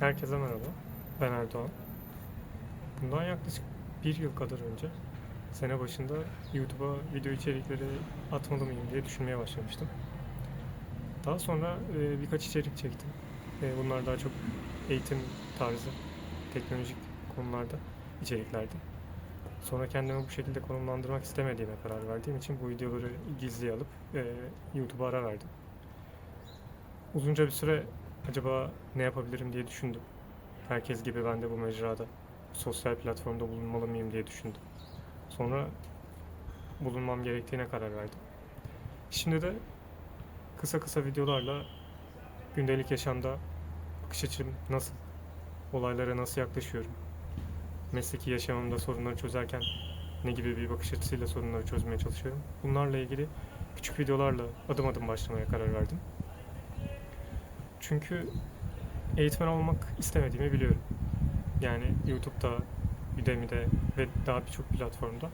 Herkese merhaba. Ben Erdoğan. Bundan yaklaşık bir yıl kadar önce sene başında YouTube'a video içerikleri atmalı mıyım diye düşünmeye başlamıştım. Daha sonra e, birkaç içerik çektim. E, bunlar daha çok eğitim tarzı, teknolojik konularda içeriklerdi. Sonra kendimi bu şekilde konumlandırmak istemediğime karar verdiğim için bu videoları gizliye alıp e, YouTube'a ara verdim. Uzunca bir süre acaba ne yapabilirim diye düşündüm. Herkes gibi ben de bu mecrada, sosyal platformda bulunmalı mıyım diye düşündüm. Sonra bulunmam gerektiğine karar verdim. Şimdi de kısa kısa videolarla gündelik yaşamda bakış açım nasıl, olaylara nasıl yaklaşıyorum, mesleki yaşamımda sorunları çözerken ne gibi bir bakış açısıyla sorunları çözmeye çalışıyorum. Bunlarla ilgili küçük videolarla adım adım başlamaya karar verdim. Çünkü eğitmen olmak istemediğimi biliyorum. Yani YouTube'da, Udemy'de ve daha birçok platformda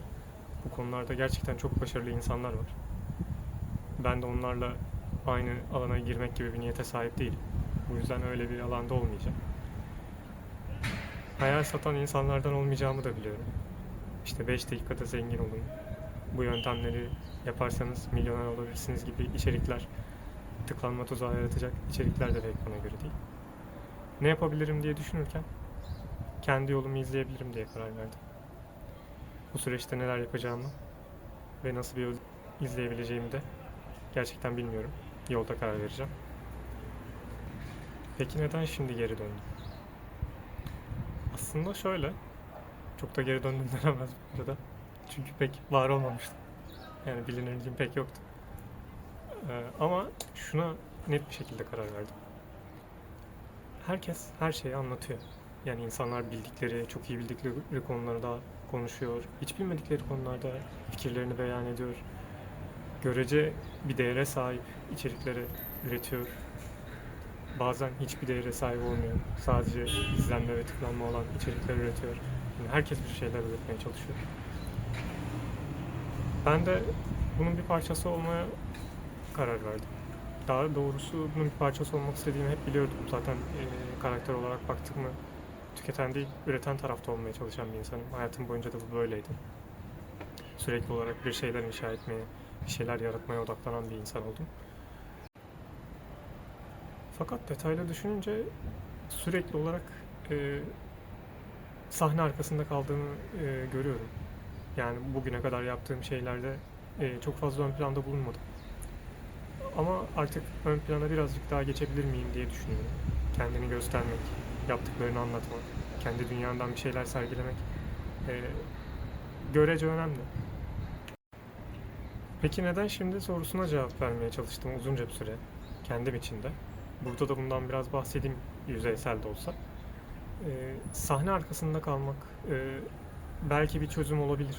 bu konularda gerçekten çok başarılı insanlar var. Ben de onlarla aynı alana girmek gibi bir niyete sahip değilim. Bu yüzden öyle bir alanda olmayacağım. Hayal satan insanlardan olmayacağımı da biliyorum. İşte 5 dakikada zengin olun. Bu yöntemleri yaparsanız milyoner olabilirsiniz gibi içerikler tıklanma tuzağı yaratacak içerikler de bana göre değil. Ne yapabilirim diye düşünürken kendi yolumu izleyebilirim diye karar verdim. Bu süreçte neler yapacağımı ve nasıl bir yol izleyebileceğimi de gerçekten bilmiyorum. Yolda karar vereceğim. Peki neden şimdi geri döndüm? Aslında şöyle, çok da geri döndüm denemez bu arada. Çünkü pek var olmamıştım. Yani bilinirliğim pek yoktu. Ee, ama şuna net bir şekilde karar verdim. Herkes her şeyi anlatıyor. Yani insanlar bildikleri, çok iyi bildikleri konularda konuşuyor. Hiç bilmedikleri konularda fikirlerini beyan ediyor. Görece bir değere sahip içerikleri üretiyor. Bazen hiçbir değere sahip olmuyor. Sadece izlenme ve tıklanma olan içerikler üretiyor. Yani herkes bir şeyler üretmeye çalışıyor. Ben de bunun bir parçası olmaya karar verdim. Daha doğrusu bunun bir parçası olmak istediğimi hep biliyordum. Zaten e, karakter olarak baktık mı tüketen değil, üreten tarafta olmaya çalışan bir insanım. Hayatım boyunca da bu böyleydi. Sürekli olarak bir şeyler inşa etmeye, bir şeyler yaratmaya odaklanan bir insan oldum. Fakat detaylı düşününce sürekli olarak e, sahne arkasında kaldığımı e, görüyorum. Yani bugüne kadar yaptığım şeylerde e, çok fazla ön planda bulunmadım. Ama artık ön plana birazcık daha geçebilir miyim diye düşünüyorum. Kendini göstermek, yaptıklarını anlatmak, kendi dünyandan bir şeyler sergilemek e, görece önemli. Peki neden şimdi sorusuna cevap vermeye çalıştım uzunca bir süre kendim için de. Burada da bundan biraz bahsedeyim yüzeysel de olsa. E, sahne arkasında kalmak e, belki bir çözüm olabilir.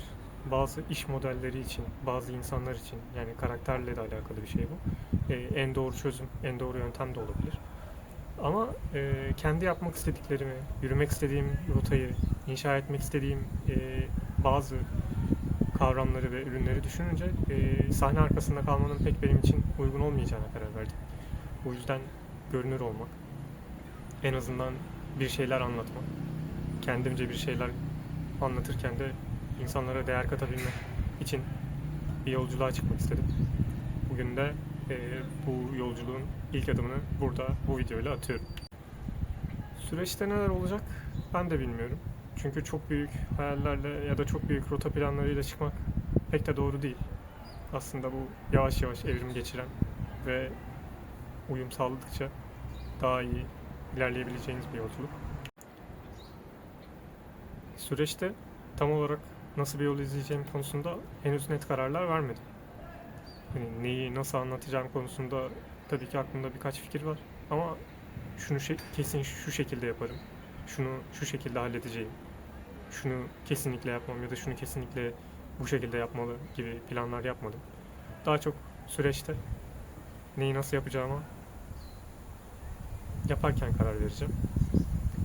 Bazı iş modelleri için, bazı insanlar için yani karakterle de alakalı bir şey bu. E, en doğru çözüm, en doğru yöntem de olabilir. Ama e, kendi yapmak istediklerimi, yürümek istediğim rotayı, inşa etmek istediğim e, bazı kavramları ve ürünleri düşününce e, sahne arkasında kalmanın pek benim için uygun olmayacağına karar verdim. O yüzden görünür olmak, en azından bir şeyler anlatmak, kendimce bir şeyler anlatırken de insanlara değer katabilmek için bir yolculuğa çıkmak istedim. Bugün de e, bu yolculuğun ilk adımını burada bu videoyla atıyorum. Süreçte neler olacak ben de bilmiyorum. Çünkü çok büyük hayallerle ya da çok büyük rota planlarıyla çıkmak pek de doğru değil. Aslında bu yavaş yavaş evrim geçiren ve uyum sağladıkça daha iyi ilerleyebileceğiniz bir yolculuk. Süreçte tam olarak nasıl bir yol izleyeceğim konusunda henüz net kararlar vermedim. Hani neyi nasıl anlatacağım konusunda tabii ki aklımda birkaç fikir var ama şunu şey, kesin şu şekilde yaparım. Şunu şu şekilde halledeceğim. Şunu kesinlikle yapmam ya da şunu kesinlikle bu şekilde yapmalı gibi planlar yapmadım. Daha çok süreçte neyi nasıl yapacağıma yaparken karar vereceğim.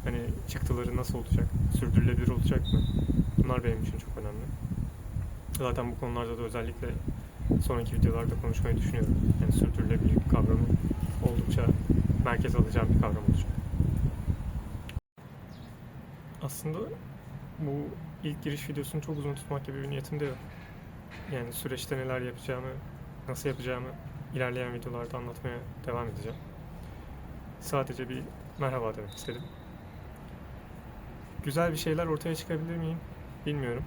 Hani çıktıları nasıl olacak, sürdürülebilir olacak mı? Bunlar benim için çok önemli. Zaten bu konularda da özellikle sonraki videolarda konuşmayı düşünüyorum. Yani sürdürülebilirlik kavramı oldukça merkez alacağım bir kavram olacak. aslında bu ilk giriş videosunu çok uzun tutmak gibi bir niyetim de yok. Yani süreçte neler yapacağımı, nasıl yapacağımı ilerleyen videolarda anlatmaya devam edeceğim. Sadece bir merhaba demek istedim. Güzel bir şeyler ortaya çıkabilir miyim bilmiyorum.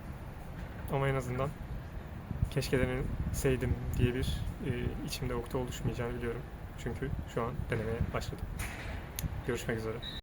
Ama en azından keşke deneseydim diye bir e, içimde ukde oluşmayacağını biliyorum. Çünkü şu an denemeye başladım. Görüşmek üzere.